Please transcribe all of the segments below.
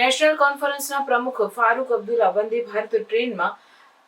National કોન્ફરન્સના પ્રમુખ ફારૂક અબ્દુલ્લા વંદે ભારત ટ્રેનમાં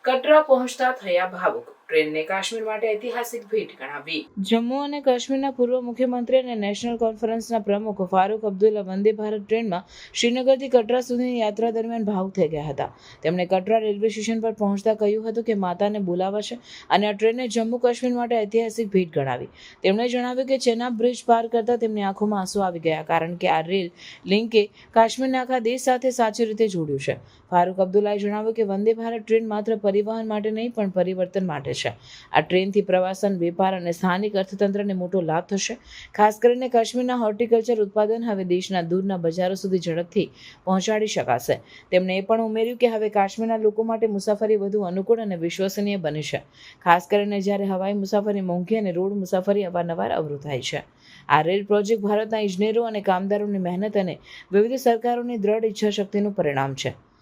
કટરા પહોંચતા થયા ભાવુક. ટ્રેનને કાશ્મીર માટે ઐતિહાસિક ભેટ ગણાવી. જમ્મુ અને કાશ્મીરના પૂર્વ મુખ્યમંત્રી અને નેશનલ કોન્ફરન્સના પ્રમુખ ફારૂક અબ્દુલ્લા વંદે ભારત ટ્રેનમાં શ્રીનગરથી કટરા સુધીની યાત્રા દરમિયાન ભાવુક થઈ ગયા હતા. તેમણે કટરા રેલવે સ્ટેશન પર પહોંચતા કહ્યું હતું કે માતાને બોલાવાશે અને આ ટ્રેનને જમ્મુ કાશ્મીર માટે ઐતિહાસિક ભેટ ગણાવી. તેમણે જણાવ્યું કે ચેનાબ બ્રિજ પાર કરતા તેમની આંખોમાં આંસુ આવી ગયા કારણ કે આ રેલ લિંકે કાશ્મીરને આખા દેશ સાથે સાચી રીતે જોડ્યું છે. ફારૂક અબ્દુલ્લાએ જણાવ્યું કે વંદે ભારત ટ્રેન માત્ર પરિવહન માટે નહીં, પણ પરિવર્તન માટે છે. આ ટ્રેનથી પ્રવાસન, વેપાર અને સ્થાનિક અર્થતંત્રને મોટો લાભ થશે. ખાસ કરીને કાશ્મીરના હોર્ટિકલ્ચર ઉત્પાદન હવે દેશના દૂરના બજારો સુધી ઝડપથી પહોંચાડી શકાશે. તેમણે એ પણ ઉમેર્યું કે હવે કાશ્મીરના લોકો માટે મુસાફરી વધુ અનુકૂળ અને વિશ્વસનીય બની છે. ખાસ કરીને જ્યારે હવાઈ મુસાફરી મોંઘી અને રોડ મુસાફરી અવારનવાર અવરું થાય છે. આ રેલ પ્રોજેક્ટ ભારતના ઇજનેરો અને કામદારોની મહેનત અને વિવિધ સરકારોની દ્રઢ ઈચ્છાશક્તિનું પરિણામ છે.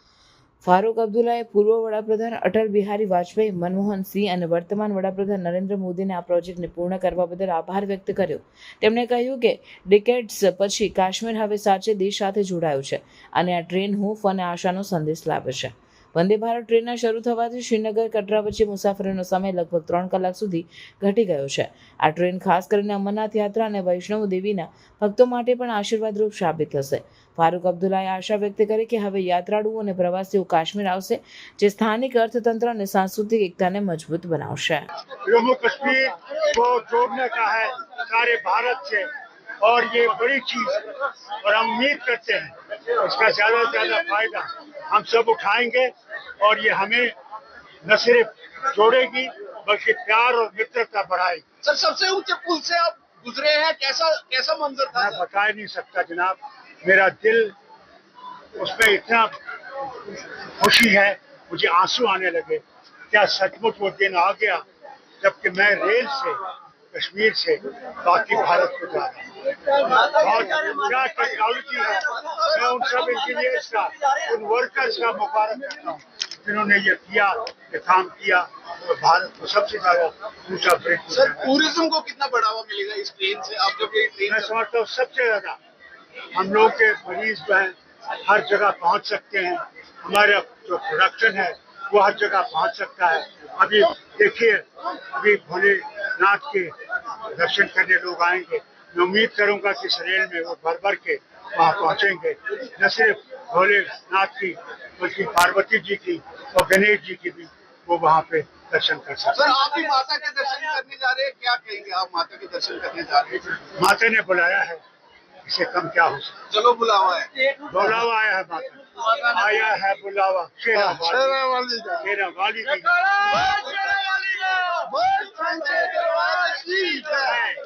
ફારૂક અબ્દુલ્લાએ પૂર્વ વડાપ્રધાન અટલ બિહારી વાજપેયી, મનમોહન સિંહ અને વર્તમાન વડાપ્રધાન નરેન્દ્ર મોદીને આ પ્રોજેક્ટને પૂર્ણ કરવા બદલ આભાર વ્યક્ત કર્યો. તેમણે કહ્યું કે ડિકેટ્સ પછી કાશ્મીર હવે સાચે દેશ સાથે જોડાયું છે અને આ ટ્રેન હૂંફ અને આશાનો સંદેશ લાવે છે. વંદે ભારત ટ્રેનના શરૂ થવાથી શ્રીનગર કટરા વચ્ચે મુસાફરીનો સમય લગભગ ત્રણ કલાક સુધી ઘટી ગયો છે આ ટ્રેન ખાસ કરીને અમરનાથ યાત્રા અને વૈષ્ણવ દેવીના ભક્તો માટે પણ આશીર્વાદરૂપ સાબિત થશે ફારૂક અબ્દુલ્લાએ આશા વ્યક્ત કરી કે હવે યાત્રાળુઓ અને પ્રવાસીઓ કાશ્મીર આવશે જે સ્થાનિક અર્થતંત્ર અને સાંસ્કૃતિક એકતાને મજબૂત બનાવશે जम्मू कश्मीर को जोड़ने का है सारे भारत से और ये बड़ी चीज है और हम उम्मीद करते हैं इसका ज्यादा से ज्यादा फायदा ہم سب اٹھائیں گے اور یہ ہمیں نہ صرف جوڑے گی بلکہ پیار اور مترتا بڑھائے گی۔ سر سب سے اونچے پل سے آپ گزرے ہیں کیسا کیسا منظر تھا؟ میں بتا نہیں سکتا جناب میرا دل اس میں اتنا خوشی ہے مجھے آنسو آنے لگے کیا سچ مچ وہ دن آ گیا جبکہ میں ریل سے کشمیر سے باقی بھارت کو جا رہا ہوں۔ اور کیا ٹیکنالوجی ہے۔ میں ان سب انجینئرس کا ان ورکرس کا مبارک کرتا ہوں۔ جنہوں نے یہ کیا یہ کام کیا بھارت کو سب سے زیادہ اونچا بریک سر ٹوریزم کو کتنا بڑھاوا ملے گا اس ٹرین سے؟ آپ جب میں سمجھتا ہوں سب سے زیادہ ہم لوگ کے مریض جو ہیں ہر جگہ پہنچ سکتے ہیں۔ ہمارا جو پروڈکشن ہے وہ ہر جگہ پہنچ سکتا ہے۔ ابھی دیکھیے ابھی بھولے ناتھ کے درشن کرنے لوگ آئیں گے۔ میں امید کروں گا کہ اس ریل میں وہ بھر بھر کے وہاں پہنچیں گے۔ نہ صرف بھولے ناتھ کی بلکہ پاروتی جی کی اور گنیش جی کی بھی وہ وہاں پہ درشن کر سکتے ہیں۔ آپ ماتا کے درشن کرنے جا رہے ہیں؟ کیا کہیں گے آپ ماتا کے درشن کرنے جا رہے ہیں؟ ماتا نے بلایا ہے اسے کم کیا ہو سکتا چلو بلاوا ہے بلاوا آیا ہے ماتا آیا ہے بلاوا شیرا والی۔ شیرا والی